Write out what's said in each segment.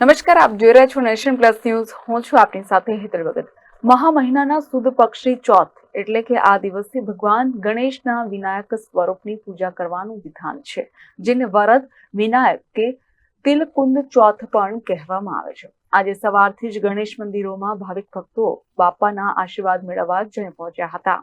નમસ્કાર, આપ જોઈ રહ્યા છો નેશન પ્લસ ન્યૂઝ. હું છું આપની સાથે હેતલ ભગત. મહા મહિનાના સુદ પક્ષી ચોથ એટલે કે આ દિવસે ભગવાન ગણેશના વિનાયક સ્વરૂપની પૂજા કરવાનું વિધાન છે, જેને વરદ, વિનાયક કે તિલકુંદ ચોથ પણ કહેવામાં આવે છે. આજે સવારથી જ ગણેશ મંદિરોમાં ભાવિક ભક્તો બાપાના આશીર્વાદ મેળવવા જઈ પહોંચ્યા હતા.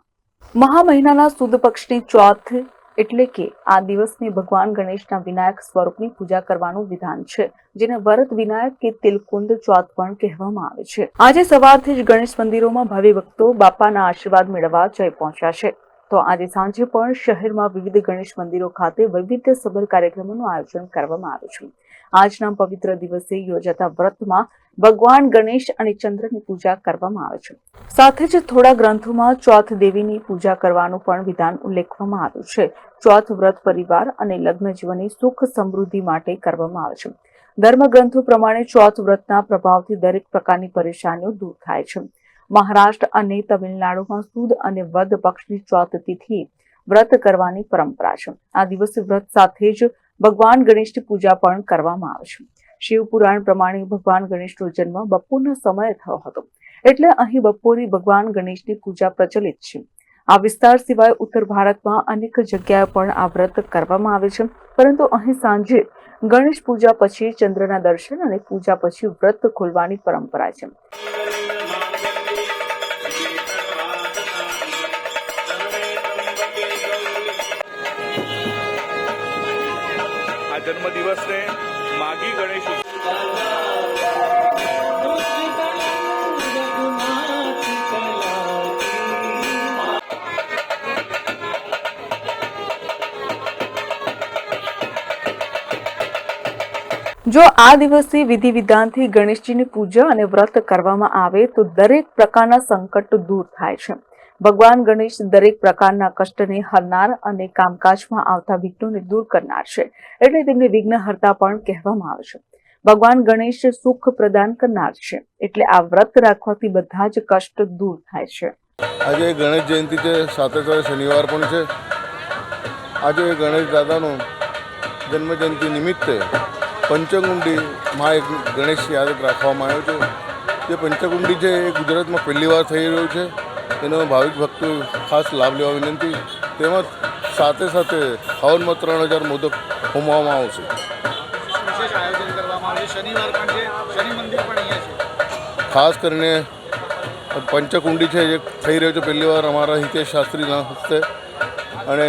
મહા મહિનાના સુદ પક્ષની ચોથ એટલે કે આ દિવસને ભગવાન ગણેશના વિનાયક સ્વરૂપની પૂજા કરવાનું વિધાન છે, જેને વરદ વિનાયક કે તિલકુંદ ચોથ પણ કહેવામાં આવે છે. આજે સવારથી જ ગણેશ મંદિરોમાં ભાવિ ભક્તો બાપાના આશીર્વાદ મેળવવા જઈ પહોંચ્યા છે. તો આજે સાંજે પણ શહેરમાં વિવિધ ગણેશ મંદિરો ખાતે વૈવિધ્યસભર કાર્યક્રમોનું આયોજન કરવામાં આવ્યું છે. આજના પવિત્ર દિવસે યોજાતા વ્રતમાં ભગવાન ગણેશ અને ચંદ્રની પૂજા કરવામાં આવે છે. સાથે જ થોડા ગ્રંથોમાં ચોથ દેવીની પૂજા કરવાનું પણ વિધાન ઉલ્લેખવામાં આવ્યું છે. ચોથ વ્રત પરિવાર અને લગ્ન જીવનની સુખ સમૃદ્ધિ માટે કરવામાં આવે છે. ધર્મગ્રંથો પ્રમાણે ચોથ વ્રતના પ્રભાવથી દરેક પ્રકારની પરેશાનીઓ દૂર થાય છે. મહારાષ્ટ્ર અને તમિલનાડુમાં સુદ અને વદ પક્ષની ચોથ તિથિ વ્રત કરવાની પરંપરા છે. આ દિવસે વ્રત સાથે જ ભગવાન ગણેશની પૂજા પણ કરવામાં આવે છે. શિવ પુરાણ પ્રમાણે ભગવાન ગણેશનો જન્મ બપોરના સમયે થયો હતો. એટલે અહીં બપોરે ભગવાન ગણેશની પૂજા પ્રચલિત છે. આ વિસ્તાર સિવાય ઉત્તર ભારતમાં અનેક જગ્યાએ પણ આ વ્રત કરવામાં આવે છે. પરંતુ અહીં સાંજે ગણેશ પૂજા પછી ચંદ્રના દર્શન અને પૂજા પછી વ્રત ખોલવાની પરંપરા છે. આ જન્મદિવસને માગી ગણેશ જો આ દિવસે વિધિ વિધાનથી ગણેશજીની પૂજા અને વ્રત કરવામાં આવે તો દરેક પ્રકારના સંકટ દૂર થાય છે. ભગવાન ગણેશ દરેક પ્રકારના કષ્ટને હરનાર અને કામકાજમાં આવતા વિઘ્નોને દૂર કરનાર છે. એટલે તેમને વિઘ્નહર્તા પણ કહેવામાં આવે છે. ભગવાન ગણેશ સુખ પ્રદાન કરનાર છે. એટલે આ વ્રત રાખવાથી બધા જ કષ્ટ દૂર થાય છે. આજે ગણેશ જયંતિ છે સાથે સાથે શનિવાર પણ છે. આજે ગણેશ દાદાનો જન્મજયંતિ નિમિત્તે પંચકુંડીમાં એક ગણેશ યાદ રાખવામાં આવ્યો છે. જે પંચકુંડી છે એ ગુજરાતમાં પહેલી વાર થઈ રહ્યું છે. તેનો ભાવિક ભક્તો ખાસ લાભ લેવા વિનંતી. તેમજ સાથે સાથે હવનમાં ત્રણ હજાર મોદક હોમવામાં આવશે. વિશેષ આયોજન કરવામાં આવ્યું. છે શનિવાર પણ છે. શનિ મંદિર પણ અહીંયા છે. ખાસ કરીને પંચકુંડી છે જે થઈ રહ્યો છે પહેલી વાર અમારા હિતેશ શાસ્ત્રીના હસ્તે. અને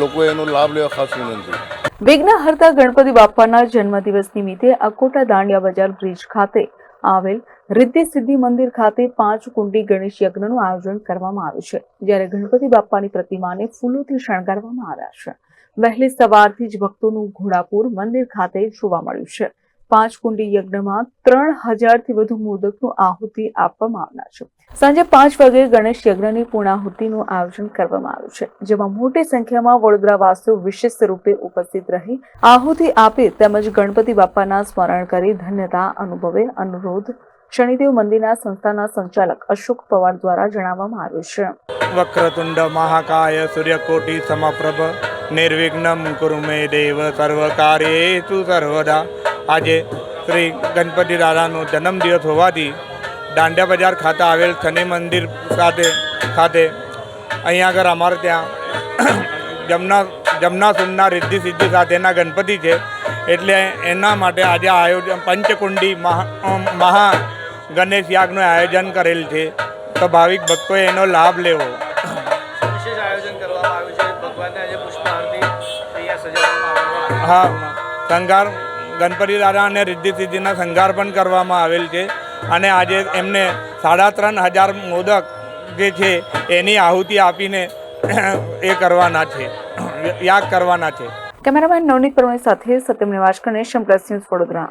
લોકોએ એનો લાભ લેવા ખાસ વિનંતી. વિઘ્નહર્તા ગણપતિ બાપાના જન્મદિવસ નિમિત્તે અકોટા દાંડિયા બજાર બ્રિજ ખાતે આવેલ રિદ્ધિ સિદ્ધિ મંદિર ખાતે પાંચ કુંડી ગણેશ યજ્ઞનું આયોજન કરવામાં આવ્યું છે, જ્યારે ગણપતિ બાપાની પ્રતિમાને ફૂલોથી શણગારવામાં આવ્યા છે. વહેલી સવારથી જ ભક્તોનું ઘોડાપુર મંદિર ખાતે જોવા મળ્યું છે. પાંચ કુંડી યજ્ઞમાં ત્રણ હજારથી વધુ મોદકનું આહુતિ આપવામાં આવનાર છે. સાંજે પાંચ વાગે ગણેશ યજ્ઞની પૂર્ણાહુતિનું આયોજન કરવામાં આવ્યું છે, જેમાં મોટી સંખ્યામાં વડોદરાવાસીઓ વિશેષ રૂપે ઉપસ્થિત રહી આહુતિ આપે તેમજ ગણપતિ બાપાના સ્મરણ કરી ધન્યતા અનુભવે અનુરોધ શનિદેવ મંદિરના સંસ્થાના સંચાલક અશોક પવાર દ્વારા જણાવવામાં આવ્યું છે. વક્રતુંડ મહાકાય સૂર્યકોટી સમપ્રભ નિર્વિઘ્નમ કુરુમે દેવ સર્વ સર્વકાર્યેષુ સર્વદા. આજે શ્રી ગણપતિ દાદાનો જન્મદિવસ હોવાથી દાંડિયા બજાર ખાતે આવેલ શનિ મંદિર સાથે ખાતે અહીંયા આગળ અમારે ત્યાં જમના જમનાસુરના રિદ્ધિ સિદ્ધિ સાથેના ગણપતિ છે. એટલે એના માટે આજે આયોજન પંચકુંડી મહા મહા ગણેશ યાગનું આયોજન કરેલ છે. તો ભાવિક ભક્તોએ એનો લાભ લેવો. વિશેષ આયોજન કરવામાં આવ્યું છે. ભગવાનને આજે પુષ્પ આરતી અહીંયા સજાવવામાં આવ્યું હા શણગાર ગણપતિ દાદા અને રિદ્ધિ સિદ્ધિના શણગાર પણ કરવામાં આવેલ છે. અને આજે એમને સાડા ત્રણ હજાર મોદક જે છે એની આહુતિ આપીને એ કરવાના છે. યાગ કરવાના છે. કેમેરામેન નવનીત પરમાર સાથે સત્યમ નિવાસ નેશન પ્લસ ન્યૂઝ વડોદરા.